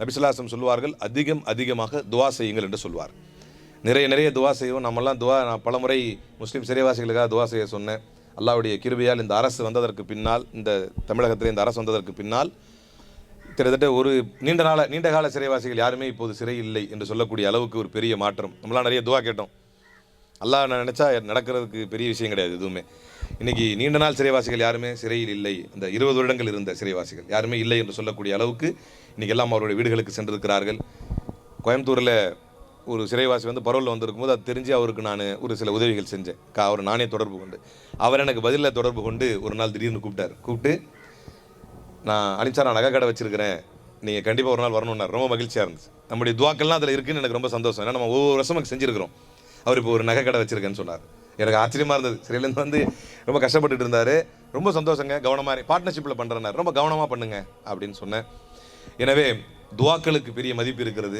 நபிசுல்லாசம் சொல்வார்கள் அதிகம் அதிகமாக துவா செய்யுங்கள் என்று சொல்வார். நிறைய நிறைய துவா செய்வோம். நம்மலாம் துவா நான் பலமுறை முஸ்லீம் சிறைவாசிகளுக்காக துவா செய்ய சொன்னேன். அல்லாவுடைய கிருபையால் இந்த அரசு வந்ததற்கு பின்னால் இந்த தமிழகத்தில் இந்த அரசு வந்ததற்கு பின்னால் கிட்டத்தட்ட ஒரு நீண்ட நாள நீண்ட கால சிறைவாசிகள் யாருமே இப்போது சிறை இல்லை என்று சொல்லக்கூடிய அளவுக்கு ஒரு பெரிய மாற்றம். நம்மளாம் நிறைய துவா கேட்டோம். அல்லாஹ் நான் நினச்சா நடக்கிறதுக்கு பெரிய விஷயம் கிடையாது எதுவுமே. இன்றைக்கி நீண்ட நாள் சிறைவாசிகள் யாருமே சிறையில் இல்லை. இந்த இருபது வருடங்கள் இருந்த சிறைவாசிகள் யாருமே இல்லை என்று சொல்லக்கூடிய அளவுக்கு இன்றைக்கி எல்லாம் அவருடைய வீடுகளுக்கு சென்றிருக்கிறார்கள். கோயம்புத்தூரில் ஒரு சிறைவாசி வந்து பரோலில் வந்திருக்கும்போது அது தெரிஞ்சு அவருக்கு நான் ஒரு சில உதவிகள் செஞ்சேன். கா அவர் நானே தொடர்பு கொண்டு. அவர் எனக்கு பதிலில் தொடர்பு கொண்டு ஒரு நாள் திடீர்னு கூப்பிட்டார். கூப்பிட்டு நான் அனிச்சா நான் நகை கடை வச்சிருக்கிறேன். நீங்கள் கண்டிப்பாக ஒரு நாள் வரணும்னா ரொம்ப மகிழ்ச்சியாக இருந்துச்சு. நம்முடைய துவாக்கள்லாம் அதில் இருக்குன்னு எனக்கு ரொம்ப சந்தோஷம். ஏன்னா நம்ம ஒவ்வொரு வருஷம் செஞ்சுருக்கிறோம். அவர் இப்போ ஒரு நகை கடை வச்சிருக்கேன்னு சொன்னார். எனக்கு ஆச்சரியமாக இருந்தது. சிறையிலேருந்து வந்து ரொம்ப கஷ்டப்பட்டுட்டு இருந்தார். ரொம்ப சந்தோஷங்க. கவனமாக பார்ட்னர்ஷிப்பில் பண்ணுறேன்னார் ரொம்ப கவனமாக பண்ணுங்க அப்படின்னு சொன்னேன். எனவே துவாக்களுக்கு பெரிய மதிப்பு இருக்கிறது.